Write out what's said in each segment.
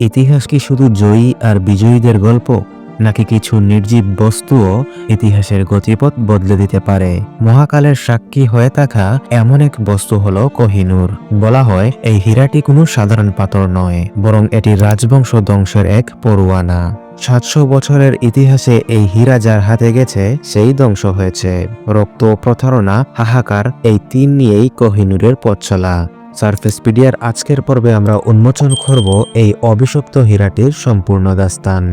ইতিহাস কি শুধু জয়ী আর বিজয়ীদের গল্প, নাকি কিছু নির্জীব বস্তুও ইতিহাসের গতিপথ বদলে দিতে পারে? মহাকালের সাক্ষী হয়ে থাকা এমন এক বস্তু হলো কোহিনূর। বলা হয়, এই হীরাটি কোনো সাধারণ পাথর নয়, বরং এটি রাজবংশ ধ্বংসের এক পড়ুয়ানা সাতশো বছরের ইতিহাসে এই হীরা যার হাতে গেছে, সেই ধ্বংস হয়েছে। রক্ত প্রতারণা, হাহাকার, এই তিন নিয়েই কোহিনুরের পথ চলা সার্ফেসপিডিয়ার আজকের পর্বে আমরা উন্মোচন করব এই অভিশপ্ত হীরাটির সম্পূর্ণ দাস্তান।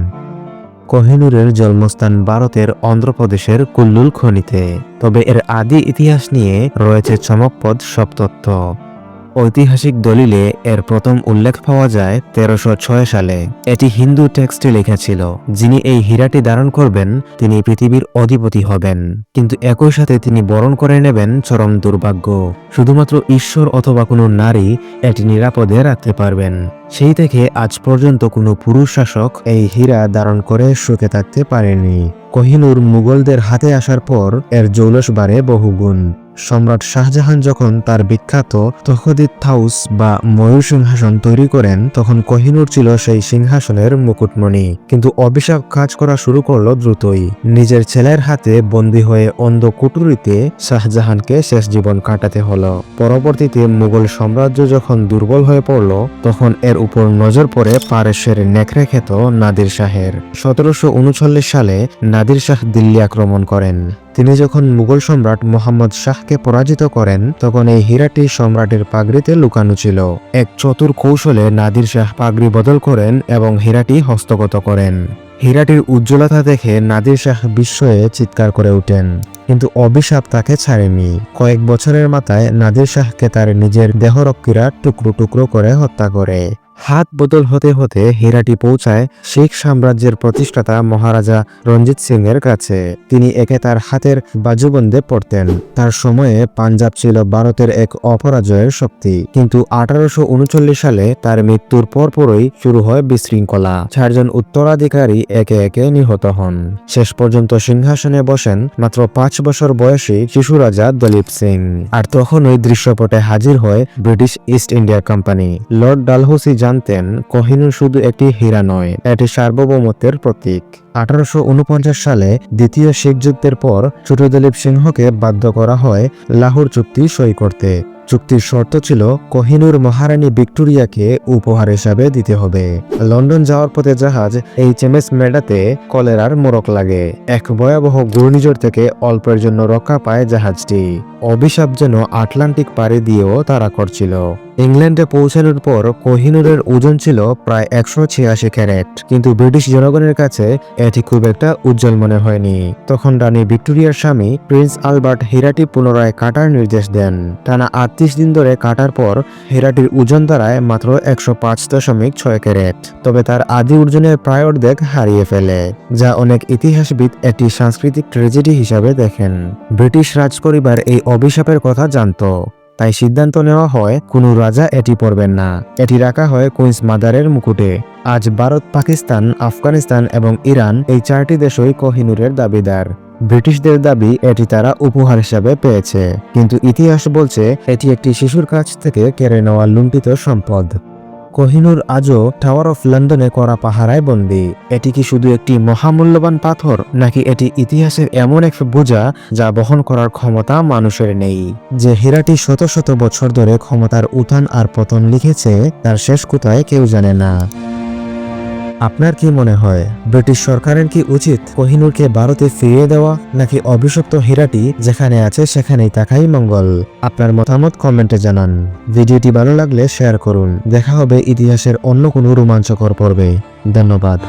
কোহিনুরের জন্মস্থান ভারতের অন্ধ্রপ্রদেশের কুল্লুল খনিতে, তবে এর আদি ইতিহাস নিয়ে রয়েছে চমকপদ সব তথ্য। ঐতিহাসিক দলিলে এর প্রথম উল্লেখ পাওয়া যায় তেরোশো সালে। এটি হিন্দু টেক্সটে লেখা ছিল, যিনি এই হীরাটি ধারণ করবেন, তিনি পৃথিবীর অধিপতি হবেন। কিন্তু একই সাথে তিনি বরণ করে নেবেন চরম দুর্ভাগ্য। শুধুমাত্র ঈশ্বর অথবা কোনো নারী এটি নিরাপদে রাখতে পারবেন। সেই থেকে আজ পর্যন্ত কোনো পুরুষ শাসক এই হীরা ধারণ করে সুখে থাকতে পারেনি। কোহিনুর মুঘলদের হাতে আসার পর এর জৌলস বাড়ে বহুগুণ। সম্রাট শাহজাহান যখন তার বিখ্যাত তখদিত হাউস বা ময়ূর সিংহাসন তৈরি করেন, তখন কোহিনুর ছিল সেই সিংহাসনের মুকুটমণি। কিন্তু অভিশাপ কাজ করা শুরু করল দ্রুতই। নিজের ছেলের হাতে বন্দী হয়ে অন্ধ কুটুরিতে শাহজাহানকে শেষ জীবন কাটাতে হলো। পরবর্তীতে মুঘল সাম্রাজ্য যখন দুর্বল হয়ে পড়ল, তখন এর উপর নজর পড়ে পারস্যের নেকড়ে খ্যাত নাদির শাহের। সতেরোশো উনচল্লিশ সালে নাদির শাহ দিল্লি আক্রমণ করেন। তিনি যখন মুঘল সম্রাট মোহাম্মদ শাহকে পরাজিত করেন, তখন এই হীরাটি সম্রাটের পাগড়িতে লুকানো ছিল। এক চতুর কৌশলে নাদির শাহ পাগড়ি বদল করেন এবং হীরাটি হস্তগত করেন। হীরাটির উজ্জ্বলতা দেখে নাদির শাহ বিস্ময়ে চিৎকার করে ওঠেন, কিন্তু অভিশাপ তাকে ছাড়েনি। কয়েক বছরের মাথায় নাদির শাহকে তার নিজের দেহরক্ষীরা টুকরো টুকরো করে হত্যা করে। হাত বদল হতে হতে হীরাটি পৌঁছায় শিখ সাম্রাজ্যের প্রতিষ্ঠাতা মহারাজা রঞ্জিত সিং এর কাছে। তিনি একে তার হাতের বাজুবন্দে পড়তেন। তার সময়ে পাঞ্জাব ছিল ভারতের এক অপরাজয়ের শক্তি। কিন্তু আঠারোশো উনচল্লিশ সালে তার মৃত্যুর পরপরই শুরু হয় বিশৃঙ্খলা। চারজন উত্তরাধিকারী একে একে নিহত হন। শেষ পর্যন্ত সিংহাসনে বসেন মাত্র পাঁচ বছর বয়সী শিশু রাজা দলীপ সিং। আর তখনই দৃশ্যপটে হাজির হয় British East India company. Lord Dalhousie জানতেন, কোহিনুর শুধু একটি হীরা নয়, এটি সার্বভৌমত্বের প্রতীক। আঠারোশো উনপঞ্চাশ সালে দ্বিতীয় শিখ যুদ্ধের পর ছোট দলীপ সিংহকে বাধ্য করা হয় লাহোর চুক্তি সই করতে। চুক্তির শর্ত ছিল কোহিনুর মহারানী ভিক্টোরিয়াকে উপহার হিসাবে দিতে হবে। লন্ডন যাওয়ার পথে জাহাজ এইচ এম এস মেডাতে কলেরার মোড়ক লাগে। এক ভয়াবহ ঘূর্ণিঝড় থেকে অল্পের জন্য রক্ষা পায় জাহাজটি। অভিশাপ যেন আটলান্টিক পাড়ি দিয়েও তারা করছিল। ইংল্যান্ডে পৌঁছানোর পর কোহিনুরের ওজন ছিল প্রায় একশো ছিয়াশি ক্যারেট। কিন্তু ব্রিটিশ জনগণের কাছে এটি খুব একটা উজ্জ্বল মনে হয়নি। তখন রানী ভিক্টোরিয়ার স্বামী প্রিন্স আলবার্ট হীরাটি পুনরায় কাটার নির্দেশ দেন। টানা আটত্রিশ দিন ধরে কাটার পর হীরাটির ওজন দাঁড়ায় মাত্র একশো পাঁচ দশমিক ছয় ক্যারেট। তবে তার আদি ওজনের প্রায় অর্ধেক হারিয়ে ফেলে, যা অনেক ইতিহাসবিদ একটি সাংস্কৃতিক ট্র্যাজেডি হিসাবে দেখেন। ব্রিটিশ রাজপরিবার এই অভিশাপের কথা জানত। তাই সিদ্ধান্ত নেওয়া হয়, কোনো রাজা এটি পরবেন না। এটি রাখা হয় কুইন্স মাদারের মুকুটে। আজ ভারত, পাকিস্তান, আফগানিস্তান এবং ইরান এই চারটি দেশই কোহিনুরের দাবিদার। ব্রিটিশদের দাবি এটি তারা উপহার হিসাবে পেয়েছে। কিন্তু ইতিহাস বলছে, এটি একটি শিশুর কাছ থেকে কেড়ে নেওয়া লুণ্ঠিত সম্পদ। কোহিনুর আজও টাওয়ার অফ লন্ডনে করা পাহারায় বন্দি। এটি কি শুধু একটি মহামূল্যবান পাথর, নাকি এটি ইতিহাসের এমন এক বোঝা যা বহন করার ক্ষমতা মানুষের নেই? যে হীরাটি শত শত বছর ধরে ক্ষমতার উত্থান আর পতন লিখেছে, তার শেষ কোথায় কেউ জানে না। আপনার কি মনে হয়, ব্রিটিশ সরকারের কি উচিত কোহিনুরকে ভারতে ফিরিয়ে দেওয়া, নাকি অভিশপ্ত হীরাটি যেখানে আছে সেখানেই থাকাই মঙ্গল? আপনার মতামত কমেন্টে জানান। ভিডিওটি ভালো লাগলে শেয়ার করুন। দেখা হবে ইতিহাসের অন্য কোনো রোমাঞ্চকর পর্বে। ধন্যবাদ।